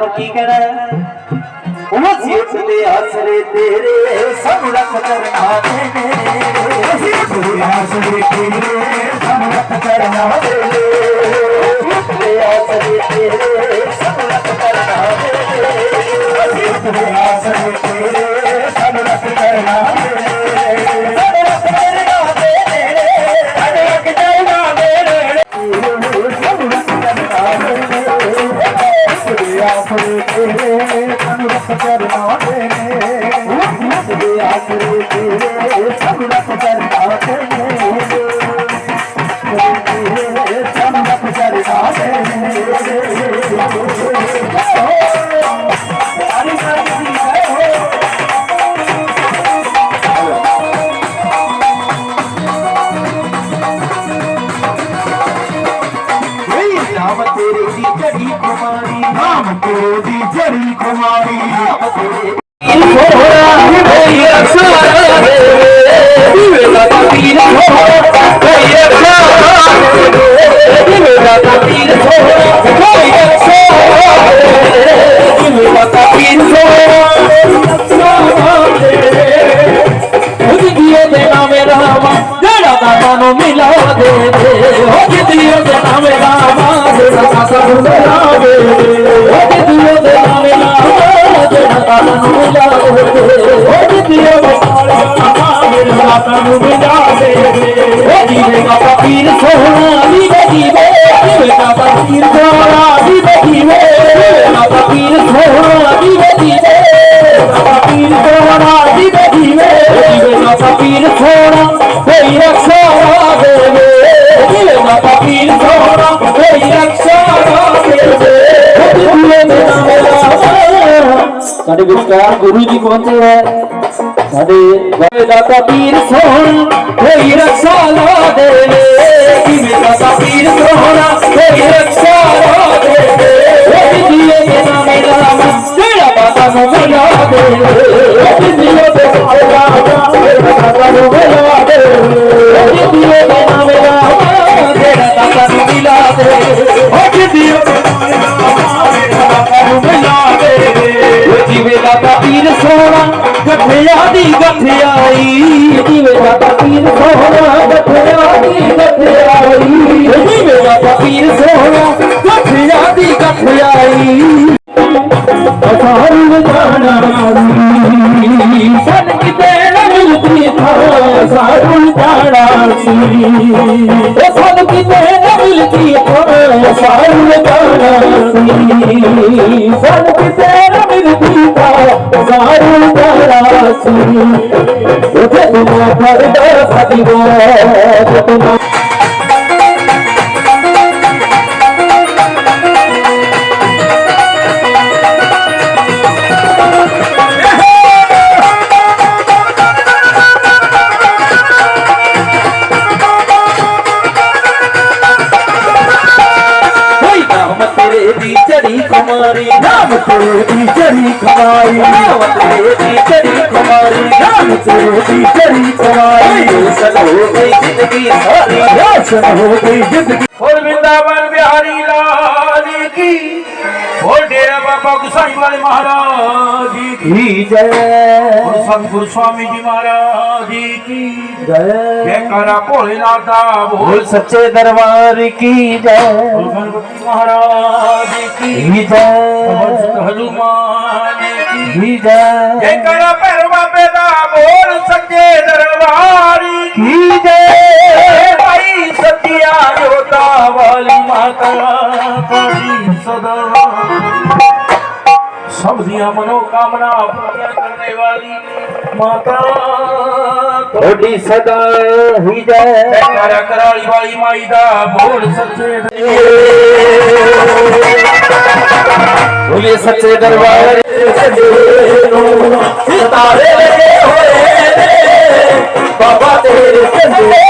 ਪਰ ਕੀ ਕਹਿਣਾ ਹੈ? ਦੇ ਆਸਰੇ ਤੇਰੇ, ਸਭ ਰੱਖ ਕਰਨਾ ਦੇ ਸਿੱਖ ਦੇ ਆਸਰੇ ਤੇਰੇ, ਸਭ ਰੱਖ ਕਰਨਾ ਦੇ ਸਭ ਰੱਖ ਕਰਨਾ ਦੇ ਦੇ ਆਸਰੇ ਤੇਰੇ ਸਭ ਰੱਖ ਕਰਨਾ ਦੇ ਸਭ ਰੱਖ ਕਰਨਾ ਦੇ ਹਰੀ ਹਰੀ ਪੀਰ ਸੋਹਣਾ ਜੀਵੇ ਜੀਵੇ ਜੀਵੇ ਦਾ ਪੀਰ ਸੋਹਣਾ ਜੀਵੇ ਸਾਡੇ ਗੁਰੂ ਜੀ ਪਹੁੰਚੇ ਹੈ। ਸਾਡੇ ਗੋਏ ਦਾ ਪੀਰ ਸੋਹਣਾ, ਕੋਈ ਰਖਸ਼ਾ ਲਾ ਦੇਵੇ। ਜੀਵੇ ਦਾ ਪੀਰ ਸੋਹਣਾ, ਕੋਈ ਰਖਸ਼ਾ ਲਾ ਸੋਹਣਾ ਗੱਠਿਆ ਦੀ ਗੱਠਿਆਈ। ਜਿਵੇਂ ਦਾ ਪੀਰ ਸੋਹਣਾ ਗੱਠਿਆ ਦੀ ਗੱਠਿਆਈ। ਜਿਵੇਂ ਦਾ ਪੀਰ ਸੋਹਣਾ ਗੱਠਿਆ ਦੀ ਗੱਠਿਆਈ। ਅਸਾਰੂ ਜਾਣਾ ਸਨ ਕਿਤੇ ਨਾ ਮਿਲਦੀ ਥਾ ਸਾਰੂ ਜਾਣਾ ਸੀ ਉਹ ਸਨ ਕਿਤੇ ਨਾ ਮਿਲਦੀ ਥਾ ਸਾਰੂ ਜਾਣਾ ਸੀ ਸਨ ਕਿਤੇ ਨਾ ਮਿਲਦੀ ਥਾ ਸਾਰੂ ਜਾਣਾ ਸੀ ਉਥੇ ਤੁਮ ਫਰਦਾ ਸਦੀਵੋ ਤੁਮ ਨਾਮ ਤੇਰੇ ਦੀ ਚੜੀ ਕੁਮਾਰੀ ਰੋਸ਼ਨ ਹੋ ਗਈ ਜ਼ਿੰਦਗੀ ਸਾਰੀ ਰੋਸ਼ਨ ਹੋ ਗਈ ਜ਼ਿੰਦਗੀ ਹੋਰ ਬਿੰਦਾਵਨ ਬਿਹਾਰੀ ਲਾਲ ਕੀ ਹੋਰ ਡੇਰਾ ਬਾਬਾ ਗੁਸਾਈ ਵਾਲੇ ਮਹਾਰਾਜ ਜੀ ਕੀ ਕੀ ਜੈ ਹੋਰ ਸਤਿਗੁਰ ਸਵਾਮੀ ਜੀ ਮਹਾਰਾਜ ਜੀ ਕੀ ਜੈ ਜੈ ਕਰਾ ਭੈਰ ਬਾਬੇ ਦਾ ਬੋਲ ਸੱਚੇ ਦਰਬਾਰੀ। ਕੀ ਜੈ ਭਾਈ ਸਤਿਆ ਜੋਤਾ ਵਾਲੀ ਮਾਤਾ ਕੋਲੀ ਸਦਾ। ਸਭ ਦੀਆਂ ਮਨੋ ਕਾਮਨਾ ਪੂਰੀਆਂ ਕਰਨੇ ਵਾਲੀ ਮਾਤਾ। ਤੁਹਾਡੀ ਸਦਾ ਹੀ ਜੈ। ਕਰਾ ਕਰਾਲੀ ਵਾਲੀ ਮਾਈ ਦਾ ਬੋਲ ਸੱਚੇ ਬੋਲੇ ਸੱਚੇ ਦਰਬਾਰ। ਨੂੰ ਸਿਤਾਰੇ ਲੱਗੇ ਹੋਏ ਨੇ। ਬਾਬਾ ਤੇਰੇ ਚੰਦੇ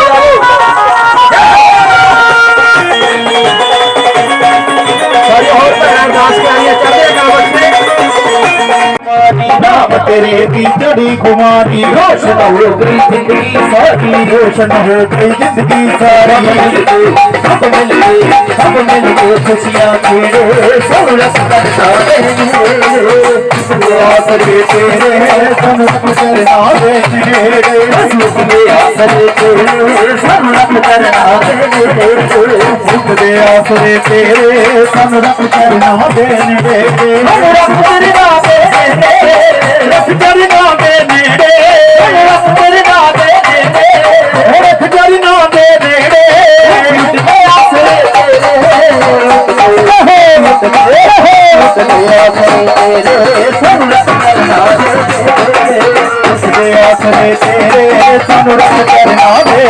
ਬੜੀ ਖੁਮਾਰੀ ਰੋਸ਼ਨ ਹੋ ਗਈ ਜ਼ਿੰਦਗੀ ਸਾਰੀ ਰੋਸ਼ਨ ਹੋ ਗਈ ਜ਼ਿੰਦਗੀ ਸਾਰੀ। ਸਭ ਮਿਲ ਕੇ ਸਭ ਮਿਲ ਕੇ ਖੁਸ਼ੀਆਂ ਖੇੜੇ ਸਭ ਰਸ ਕਰਦਾ ਰਹੇ ਆਸਰੇ ਤੇਰੇ ਸਾਨੂੰ ਕਰਨਾ ਦੇ ਨੇੜੇ ਸੁਖ ਦੇ ਆਸਰੇ ਤੇਰੇ ਸਭ ਰਸ ਕਰਦਾ ਰਹੇ ਸੁਖ ਦੇ ਆਸਰੇ ਤੇਰੇ ਸਾਨੂੰ ਰੱਖ ਕਰਨਾ ਦੇ ਨੇੜੇ ਹਮ ਰੱਬ ਕਰਨਾ ਦੇ ਆਸਰੇ ਤੇਰੇ। ਸਾਨੂੰ ਰੱਖ ਕਰਨਾ ਦੇ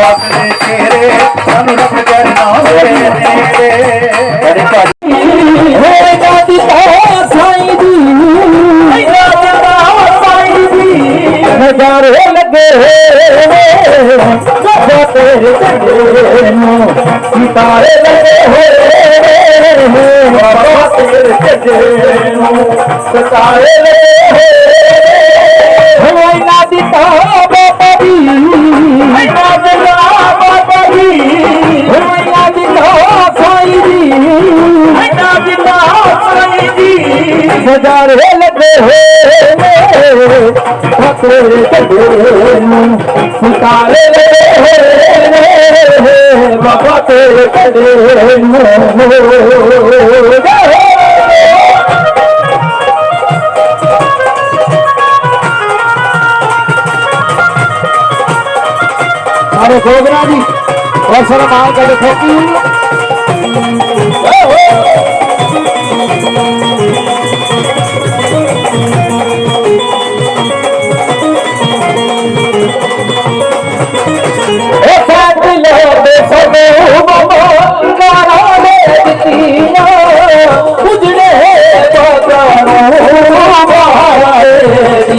ਆਸਰੇ ਤੇਰੇ ਸਾਨੂੰ ਰੱਖ ਕਰਨਾ ਦੇ دارو لگے هے ستاير ستاير مو تارے لگے هے پخات ينه बाबा तेरे अरे गोगरा जी और सर माल का देखो कि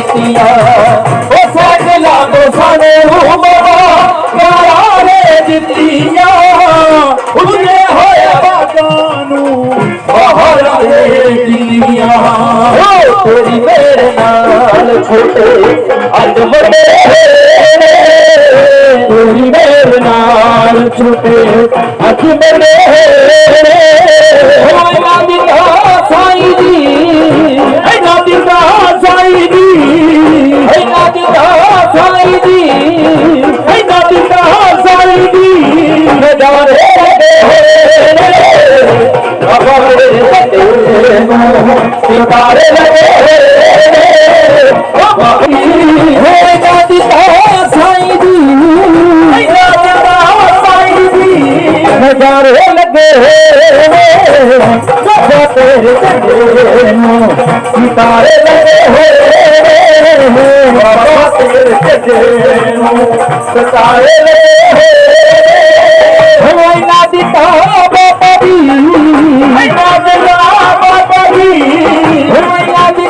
ਦਿੱਤੀਆਂ ਉਹ ਸਾਡੇ ਲਾਗੋ ਸਾਡੇ ਉਹ ਬਾਬਾ ਕਰਾਰੇ ਦਿੱਤੀਆਂ। ਉਜੜੇ ਹੋਏ ਬਾਗਾਂ ਨੂੰ ਬਹਾਰੇ ਦਿੱਤੀਆਂ। ਓ ਤੇਰੀ ਮੇਰੇ ਨਾਲ ਛੋਟੇ ਅੱਜ ਵੱਡੇ سائين سائين لڳي ستاري لڳي ستاري نه پوي پوي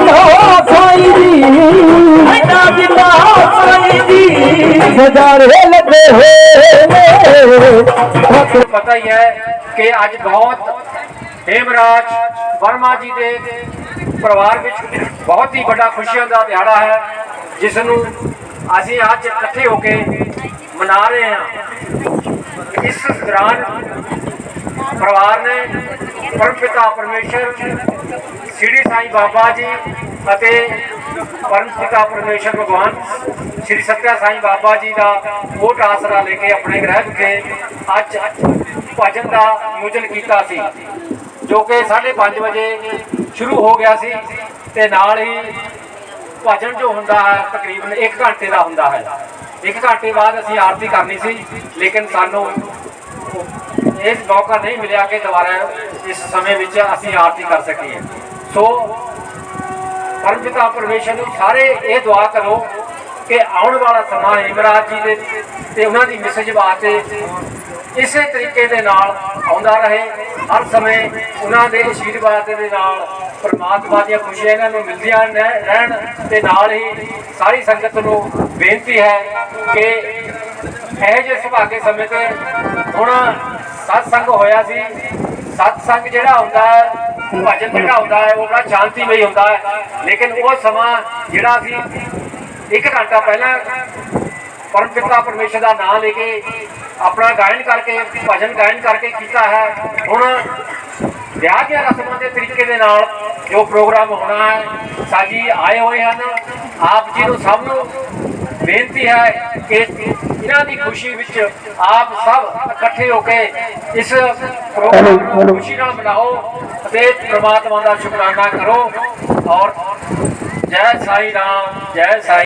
ਨਾ ਦਿੱਤਾ ਦੀ ਹੋਏ ਨਾ ਦਿੱਤਾ ਦੀ ਨਜ਼ਾਰੇ ਲੱਗੇ ਹੋਏ ਪਤਾ ਹੀ ਹੈ ਕਿ ਅੱਜ ਬਹੁਤ ਹੇਮਰਾਜ ਵਰਮਾ ਜੀ ਦੇ ਪਰਿਵਾਰ ਵਿੱਚ ਬਹੁਤ ਹੀ ਵੱਡਾ ਖੁਸ਼ੀਆਂ ਦਾ ਦਿਹਾੜਾ ਹੈ, ਜਿਸ ਨੂੰ ਅਸੀਂ ਅੱਜ ਇਕੱਠੇ ਹੋ ਕੇ ਮਨਾ ਰਹੇ ਹਾਂ। ਇਸ ਦੌਰਾਨ ਪਰਿਵਾਰ ਨੇ ਪਰਮਪਿਤਾ ਪਰਮੇਸ਼ਰ, ਸ੍ਰੀ ਸਾਈਂ ਬਾਬਾ ਜੀ ਅਤੇ ਪਰਮਪਿਤਾ ਪਰਮੇਸ਼ਰ ਭਗਵਾਨ ਸ੍ਰੀ ਸਤਿਆ ਸਾਈਂ ਬਾਬਾ ਜੀ ਦਾ ਓਟ ਆਸਰਾ ਲੈ ਕੇ ਆਪਣੇ ਗ੍ਰਹਿ ਵਿਖੇ ਅੱਜ ਭਜਨ ਦਾ ਆਯੋਜਨ ਕੀਤਾ ਸੀ, ਜੋ ਕਿ 5:30 ਵਜੇ ਸ਼ੁਰੂ ਹੋ ਗਿਆ ਸੀ ਤੇ ਨਾਲ ਹੀ ਭਜਨ ਜੋ ਹੁੰਦਾ ਹੈ ਤਕਰੀਬਨ 1 ਘੰਟੇ ਦਾ ਹੁੰਦਾ ਹੈ। 1 ਘੰਟੇ ਬਾਅਦ ਅਸੀਂ ਆਰਤੀ ਕਰਨੀ ਸੀ, ਲੇਕਿਨ ਸਾਨੂੰ ਇਸ ਮੌਕਾ ਨਹੀਂ ਮਿਲਿਆ ਕਿ ਦੁਬਾਰਾ ਇਸ ਸਮੇਂ ਵਿੱਚ ਅਸੀਂ ਆਰਤੀ ਕਰ ਸਕੀਏ। ਸੋ ਪਰਮਪਿਤਾ ਪਰਮੇਸ਼ਰ ਨੂੰ ਸਾਰੇ ਇਹ ਦੁਆ ਕਰੋ ਕਿ ਆਉਣ ਵਾਲਾ ਸਮਾਂ ਇਮਰਾਜ ਜੀ ਦੇ ਤੇ ਉਹਨਾਂ ਦੀ ਮਿਸਜ ਵਾਸਤੇ ਇਸੇ ਤਰੀਕੇ ਦੇ ਨਾਲ ਆਉਂਦਾ ਰਹੇ। ਹਰ ਸਮੇਂ ਉਹਨਾਂ ਦੇ ਆਸ਼ੀਰਵਾਦ ਦੇ ਨਾਲ ਪਰਮਾਤਮਾ ਦੀਆਂ ਖੁਸ਼ੀਆਂ ਇਹਨਾਂ ਨੂੰ ਮਿਲਦੀਆਂ ਰਹਿ- ਰਹਿਣ ਤੇ ਨਾਲ ਹੀ ਸਾਰੀ ਸੰਗਤ ਨੂੰ ਬੇਨਤੀ ਹੈ ਕਿ ਇਹ ਜਿਹੇ ਸੁਭਾਗੇ ਸਮੇਂ ਤੇ ਹੁਣ ਸਤਸੰਗ ਹੋਇਆ ਸੀ। ਸਤਸੰਗ ਜਿਹੜਾ ਹੁੰਦਾ ਹੈ, ਭਜਨ ਜਿਹੜਾ ਹੁੰਦਾ ਹੈ, ਉਹ ਬੜਾ ਸ਼ਾਂਤੀਮਈ ਹੁੰਦਾ ਹੈ। ਲੇਕਿਨ ਉਹ ਸਮਾਂ ਜਿਹੜਾ ਅਸੀਂ ਇੱਕ ਘੰਟਾ ਪਹਿਲਾਂ ਪਰਮ ਪਿਤਾ ਪਰਮੇਸ਼ਰ ਦਾ ਨਾਮ ਲੈ ਕੇ ਆਪਣਾ ਗਾਇਨ ਕਰਕੇ, ਭਜਨ ਗਾਇਨ ਕਰਕੇ ਕੀਤਾ ਹੈ। ਹੁਣ ਵਿਆਹ ਦੀਆਂ ਰਸਮਾਂ ਦੇ ਤਰੀਕੇ ਦੇ ਨਾਲ ਜੋ ਪ੍ਰੋਗਰਾਮ ਹੋਣਾ ਹੈ, ਸਾਜੀ ਆਏ ਹੋਏ ਹਨ। ਆਪ ਜੀ ਨੂੰ ਸਭ ਨੂੰ ਬੇਨਤੀ ਹੈ ਕਿ ਇਹਨਾਂ ਦੀ ਖੁਸ਼ੀ ਵਿੱਚ ਆਪ ਸਭ ਇਕੱਠੇ ਹੋ ਕੇ ਇਸ ਪ੍ਰੋਗਰਾਮ ਨੂੰ ਖੁਸ਼ੀ ਨਾਲ ਮਨਾਓ ਅਤੇ ਪ੍ਰਮਾਤਮਾ ਦਾ ਸ਼ੁਕਰਾਨਾ ਕਰੋ। ਔਰ ਜੈ ਸਾਈ ਰਾਮ ਜੈ ਸਾਈ